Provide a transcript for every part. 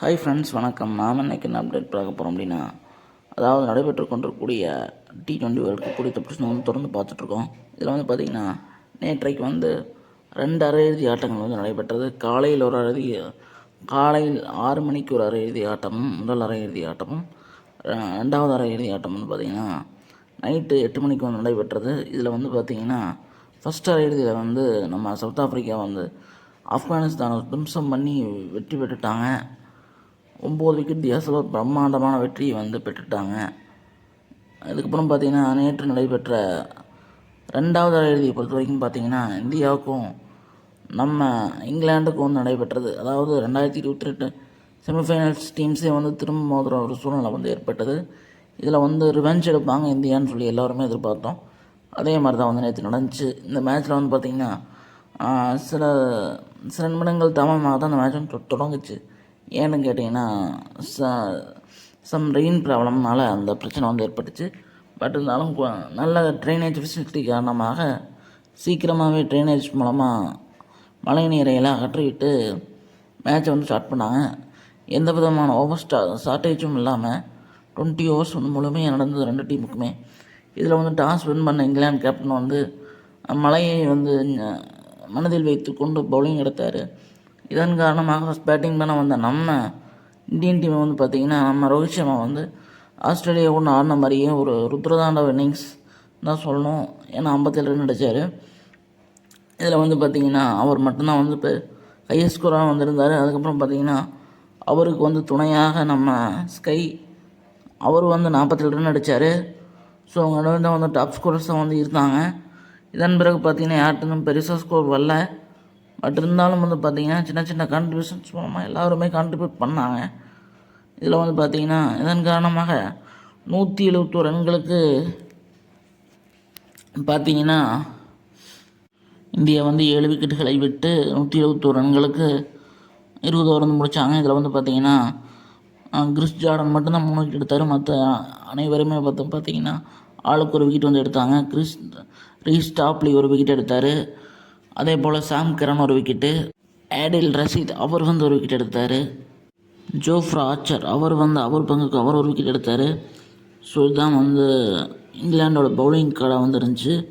Hi friends வணக்கம். நாம் இன்னைக்கு என்ன அப்டேட் பார்க்க போகிறோம் அப்படின்னா அதாவது நடைபெற்று கொண்டிருக்கக்கூடிய டி டுவெண்ட்டி வேர்ல்டு கப் குறித்த பிரச்சனை வந்து தொடர்ந்து பார்த்துட்ருக்கோம் இதில் வந்து பார்த்திங்கன்னா நேற்றைக்கு வந்து ரெண்டு அரையிறுதி ஆட்டங்கள் வந்து நடைபெற்றது. காலையில் ஒரு அரைதி காலையில் ஆறு மணிக்கு ஒரு அரையிறுதி ஆட்டமும் முதல் அரையிறுதி ஆட்டமும் ரெண்டாவது அரையிறுதி ஆட்டம் வந்து பார்த்திங்கன்னா நைட்டு எட்டு மணிக்கு வந்து நடைபெற்றது. இதில் வந்து பார்த்திங்கன்னா ஃபஸ்ட் அரையிறுதியில் வந்து நம்ம சவுத் ஆஃப்ரிக்கா வந்து ஆப்கானிஸ்தானை தும்சம் பண்ணி வெற்றி பெற்றுட்டாங்க. ஒம்பது விக்கெட் வித்தியாசத்தில் ஒரு பிரம்மாண்டமான வெற்றியை வந்து பெற்றுட்டாங்க. அதுக்கப்புறம் பார்த்தீங்கன்னா நேற்று நடைபெற்ற ரெண்டாவது அரையிறுதியை பொறுத்த வரைக்கும் பார்த்தீங்கன்னா இந்தியாவுக்கும் நம்ம இங்கிலாண்டுக்கும் வந்து நடைபெற்றது. அதாவது ரெண்டாயிரத்தி இருபத்தி ரெண்டு செமிஃபைனல்ஸ் டீம்ஸே வந்து திரும்ப மோதுற ஒரு சூழ்நிலை வந்து ஏற்பட்டது. இதில் வந்து ரிவெஞ்ச் எடுப்பாங்க இந்தியான்னு சொல்லி எல்லோருமே எதிர்பார்த்தோம். அதே மாதிரி தான் வந்து நேற்று நடந்துச்சு. இந்த மேட்ச்சில் வந்து பார்த்திங்கன்னா சில சில நிமிடங்கள் தாமதமாக தான் அந்த மேட்ச் வந்து தொ- தொடங்குச்சு. ஏன்னு கேட்டிங்கன்னா ச சம் ரெயின் ப்ராப்ளம்னால அந்த பிரச்சனை வந்து ஏற்பட்டுச்சு. பட் இருந்தாலும் நல்ல ட்ரைனேஜ் ஃபெசிலிட்டி காரணமாக சீக்கிரமாகவே ட்ரைனேஜ் மூலமாக மழை நீரை எல்லாம் அகற்றிவிட்டு மேட்சை வந்து ஸ்டார்ட் பண்ணாங்க. எந்த விதமான ஓவர் ஸ்டா ஷார்ட்டேஜும் இல்லாமல் டுவெண்ட்டி ஓவர்ஸ் வந்து முழுமையாக நடந்தது ரெண்டு டீமுக்குமே இதில் வந்து டாஸ் வின் பண்ண இங்கிலாந்து கேப்டன் வந்து மழையை வந்து மனதில் வைத்து கொண்டு பவுலிங் எடுத்தார். இதன் காரணமாக பேட்டிங் பண்ண வந்த நம்ம இந்தியன் டீமை வந்து பார்த்திங்கன்னா நம்ம ரோஹித் சர்மா வந்து ஆஸ்திரேலியா ஒன்று ஆடின மாதிரியே ஒரு ருத்ரதாண்டவ இன்னிங்ஸ் தான் சொல்லணும். ஏன்னா ஐம்பத்தேழு ரன் அடித்தார் இதில் வந்து பார்த்திங்கன்னா அவர் மட்டும்தான் வந்து இப்போ ஹையஸ்ட் ஸ்கோராக வந்திருந்தார். அதுக்கப்புறம் பார்த்திங்கன்னா அவருக்கு வந்து துணையாக நம்ம ஸ்கை அவர் வந்து நாற்பத்தேழு ரன் அடித்தார் ஸோ அவங்க தான் வந்து டாப் ஸ்கோரர்ஸாக வந்து இருந்தாங்க. இதன் பிறகு பார்த்திங்கன்னா யார்கிட்டும் பெருசாக ஸ்கோர் வரல. பட் இருந்தாலும் வந்து பார்த்திங்கன்னா சின்ன சின்ன கான்ட்ரிபியூஷன்ஸ் மூலமாக எல்லாருமே கான்ட்ரிபியூட் பண்ணாங்க. இதில் வந்து பார்த்திங்கன்னா இதன் காரணமாக நூற்றி எழுபத்தோரு ரன்களுக்கு பார்த்தீங்கன்னா இந்தியா வந்து ஏழு விக்கெட்டுகளை விட்டு நூற்றி எழுபத்தோரு ரன்களுக்கு இருபது ஓவர் வந்து முடித்தாங்க இதில் வந்து பார்த்தீங்கன்னா கிறிஸ் ஜார்டன் மட்டும்தான் மூணு விக்கெட் எடுத்தார். மற்ற அனைவருமே பார்த்து பார்த்தீங்கன்னா ஆளுக்கு ஒரு விக்கெட் வந்து எடுத்தாங்க. கிறிஸ் ரீஸ் டாப்லி ஒரு விக்கெட் எடுத்தார். அதே போல் சாம் கிரன் ஒரு விக்கெட்டு ஆடில் ரஷீத் அவர் வந்து ஒரு விக்கெட் எடுத்தார். ஜோஃப்ரா ஆச்சர் அவர் வந்து அவர் பங்குக்கு அவர் ஒரு விக்கெட் எடுத்தார். ஸோ இதுதான் வந்து இங்கிலாண்டோட பவுலிங் கார்டாக வந்து இருந்துச்சு.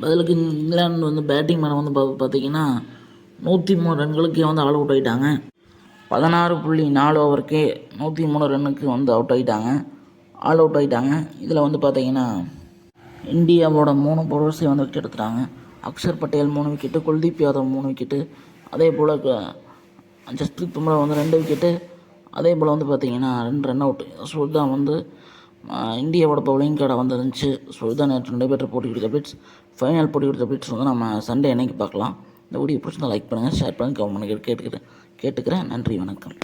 பதிலுக்கு இங்கிலாந்து வந்து பேட்டிங் மேலே வந்து பா- பார்த்தீங்கன்னா நூற்றி மூணு ரன்களுக்கே வந்து ஆல் அவுட் ஆகிட்டாங்க பதினாறு புள்ளி நாலு ஓவருக்கே நூற்றி மூணு ரன்னுக்கு வந்து அவுட் ஆகிட்டாங்க ஆல் அவுட் ஆகிட்டாங்க இதில் வந்து பார்த்திங்கன்னா இந்தியாவோட மூணு பவுலர்ஸையும் வந்து விக்கெட் எடுத்துட்டாங்க. அக்ஷர் பட்டேல் மூணு விக்கெட்டு குல்தீப் யாதவ் மூணு விக்கெட்டு அதே போல் ஜஸ்பிரீத் பும்ரா வந்து ரெண்டு விக்கெட்டு அதே போல் வந்து பார்த்தீங்கன்னா ரெண்டு ரன் அவுட் ஸோ இதுதான் வந்து இந்தியாவோட பவுலிங் கார்டை வந்து இருந்துச்சு ஸோ இதுதான் நேற்று நடைபெற்ற போட்டி கொடுத்த அப்டேட்ஸ் ஃபைனல் போட்டி கொடுத்த அப்டேட்ஸ் வந்து நம்ம சண்டே அன்னைக்கு பார்க்கலாம். இந்த வீடியோ பிடிச்சிருந்தா லைக் பண்ணுங்கள் ஷேர் பண்ணுங்கள் கமெண்ட் கேட்டுக்கிறேன் கேட்டுக்கிறேன். நன்றி வணக்கம்.